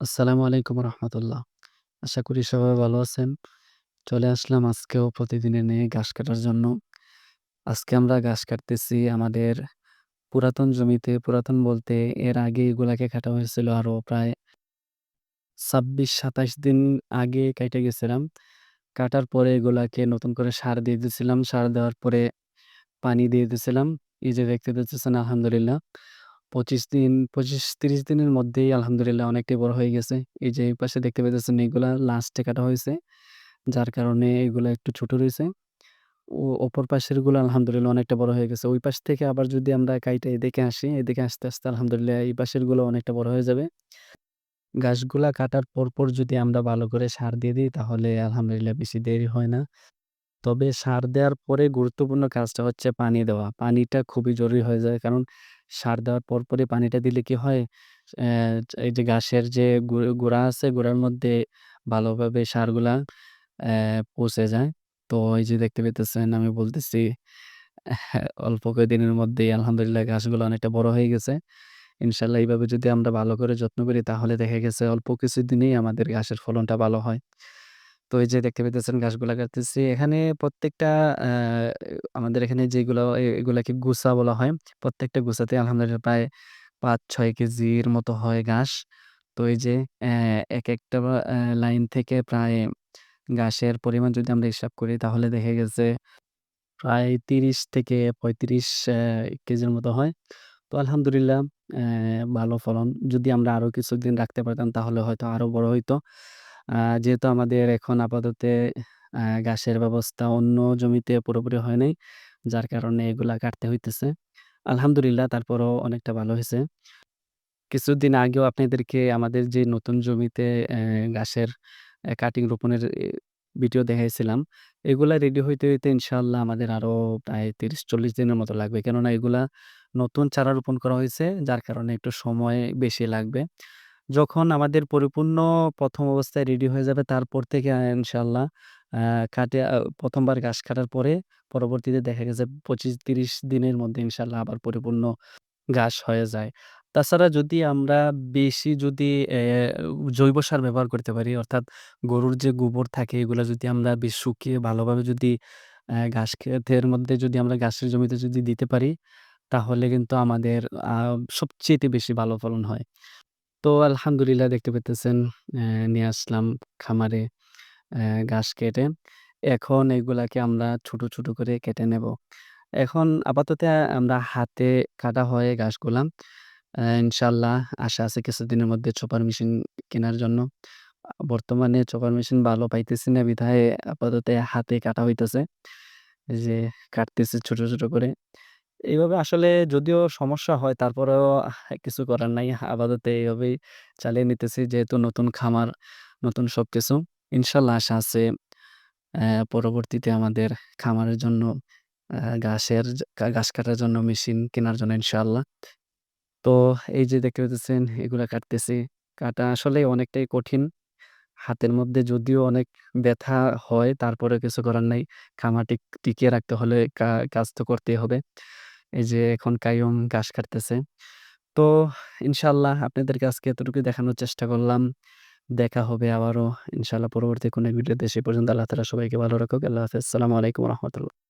আসসালামু আলাইকুম রহমতুল্লাহ। আশা করি সবাই ভালো আছেন। চলে আসলাম আজকেও প্রতিদিনের নিয়ে ঘাস কাটার জন্য। আজকে আমরা ঘাস কাটতেছি আমাদের পুরাতন জমিতে। পুরাতন বলতে এর আগে এগুলাকে কাটা হয়েছিল আরও প্রায় ২৬-২৭ দিন আগে কাইটা গেছিলাম। কাটার পরে এগুলাকে নতুন করে সার দিয়ে দিছিলাম। সার দেওয়ার পরে পানি দিয়ে দিছিলাম। এই যে দেখতে পাচ্ছেন, আলহামদুলিল্লাহ ২৫ দিন ২৫-৩০ দিনের মধ্যেই আলহামদুলিল্লাহ অনেকটাই বড় হয়ে গেছে। এই যে এই পাশে দেখতে পাইতেছেন এগুলা লাস্টে কাটা হইছে। যার কারণে এগুলা একটু ছোট রইছে। ও অপর পাশেরগুলো আলহামদুলিল্লাহ অনেকটা বড় হয়ে গেছে। ওই পাশ থেকে আবার যদি আমরা কাইটা এদিকে আসি, এদিকে আসতে, আসতে আলহামদুলিল্লাহ এই পাশেরগুলো অনেকটা বড় হয়ে যাবে। গাছগুলা কাটার পরপর যদি আমরা ভালো করে সার দিয়ে দিই তাহলে আলহামদুলিল্লাহ বেশি দেরি হয় না। তবে সার দেওয়ার পরে গুরুত্বপূর্ণ কাজটা হচ্ছে পানি দেওয়া। পানিটা খুবই জরুরি হয়ে যায়। কারণ সার দেওয়ার পর পরপরই পানিটা দিলে কি হয়? এই যে ঘাসের যে গু গোড়া আছে, গোড়ার মধ্যে ভালোভাবে সারগুলা অ্যা পৌঁছে যায়। তো এই যে দেখতে পাইতেছেন আমি বলতেছি অল্প কয়েকদিনের মধ্যেই আলহামদুলিল্লাহ ঘাসগুলো অনেকটা বড় হয়ে গেছে। ইনশাল্লাহ এইভাবে যদি আমরা ভালো করে যত্ন করি তাহলে দেখা গেছে অল্প কিছুদিনেই আমাদের ঘাসের ফলনটা ভালো হয়। তো এই যে দেখতে পাইতেছেন ঘাসগুলা কাটতেছি। এখানে প্রত্যেকটা আমাদের এখানে যেগুলো এগুলাকে গুছা বলা হয়। প্রত্যেকটা গুছাতে আলহামদুলিল্লাহ প্রায় ৫-৬ কেজির মতো হয় ঘাস। তো এই যে একেকটা অ্যা লাইন থেকে প্রায় ঘাসের পরিমাণ যদি আমরা হিসাব করি, তাহলে দেখা গেছে প্রায় ৩০ থেকে ৩৫ অ্যা কেজির মতো হয়। তো আলহামদুলিল্লাহ ভালো ফলন। যদি আমরা আরও কিছুদিন রাখতে পারতাম, তাহলে হয়তো আরও বড় হইতো। যেহেতু আমাদের এখন আপাততে আ ঘাসের ব্যবস্থা অন্য জমিতে পুরোপুরি হয় নাই। যার কারণে এগুলা কাটতে হইতেছে। আলহামদুলিল্লাহ তারপরও অনেকটা ভালো হইছে। কিছুদিন আগেও আপনাদেরকে আমাদের যে নতুন জমিতে অ্যা ঘাসের কাটিং রোপণের ভিডিও দেখাইছিলাম। এগুলা রেডি হইতে, হইতে ইনশাআল্লাহ আমাদের আরও প্রায় ৩০-৪০ দিনের মতো লাগবে। কেননা এগুলা নতুন চারা রোপণ করা হয়েছে, যার কারণে একটু সময় বেশি লাগবে। যখন আমাদের পরিপূর্ণ ১ম অবস্থায় রেডি হয়ে যাবে, তারপর থেকে আ কাটে, আ ১ম বার ঘাস কাটার পরে পরবর্তীতে দেখা গেছে ২৫-৩০ দিনের মধ্যে ইনশাআল্লাহ আবার পরিপূর্ণ ঘাস হয়ে যায়। তাছাড়া যদি আমরা বেশি যদি জৈব সার ব্যবহার করতে পারি, অর্থাৎ গরুর যে গোবর থাকে, এগুলা যদি আমরা বেশ শুকিয়ে ভালোভাবে যদি অ্যা ঘাস ক্ষেতের মধ্যে যদি আমরা ঘাসের জমিতে যদি দিতে পারি, তাহলে কিন্তু আমাদের, আ সবচাইতে বেশি ভালো ফলন হয়। তো আলহামদুলিল্লাহ দেখতে পাইতেছেন অ্যা নিয়ে আসলাম খামারে অ্যা ঘাস কেটে। এখন এগুলাকে আমরা ছোট, ছোট করে কেটে নেব। এখন আপাতত আমরা হাতে কাটা হয় ঘাসগুলা। অ্যা ইনশাআল্লাহ আশা আছে কিছুদিনের মধ্যে চপার মেশিন কেনার জন্য। বর্তমানে চপার মেশিন ভালো পাইতেছি না বিধায় আপাতত হাতে কাটা হইতেছে। যে কাটতেছি ছোট, ছোট করে। এভাবে আসলে যদিও সমস্যা হয় তারপরেও কিছু করার নাই। আপাতত এইভাবেই চালিয়ে নিতেছি যেহেতু নতুন খামার, নতুন সবকিছু। ইনশাআল্লাহ আশা আছে পরবর্তীতে আমাদের খামারের জন্য ঘাসের ঘাস কাটার জন্য মেশিন কেনার জন্য ইনশাআল্লাহ। তো এই যে দেখতে পাইতেছেন এগুলা কাটতেছি। কাটা আসলে অনেকটাই কঠিন। হাতের মধ্যে যদিও অনেক ব্যথা হয় তারপরেও কিছু করার নাই। খামার টিক টিকিয়ে রাখতে হলে কাজ তো করতেই হবে। এই যে এখন কাইয়ুম ঘাস কাটতেছে। তো ইনশাআল্লাহ আপনাদেরকে আজকে এতটুকু দেখানোর চেষ্টা করলাম। দেখা হবে আবারও ইনশাল্লাহ পরবর্তী কোনো ভিডিওতে। সে পর্যন্ত আল্লাহ তাআলা সবাইকে ভালো রাখুক। আল্লাহ। আসসালামু আলাইকুম রাহমাতুল্লাহ।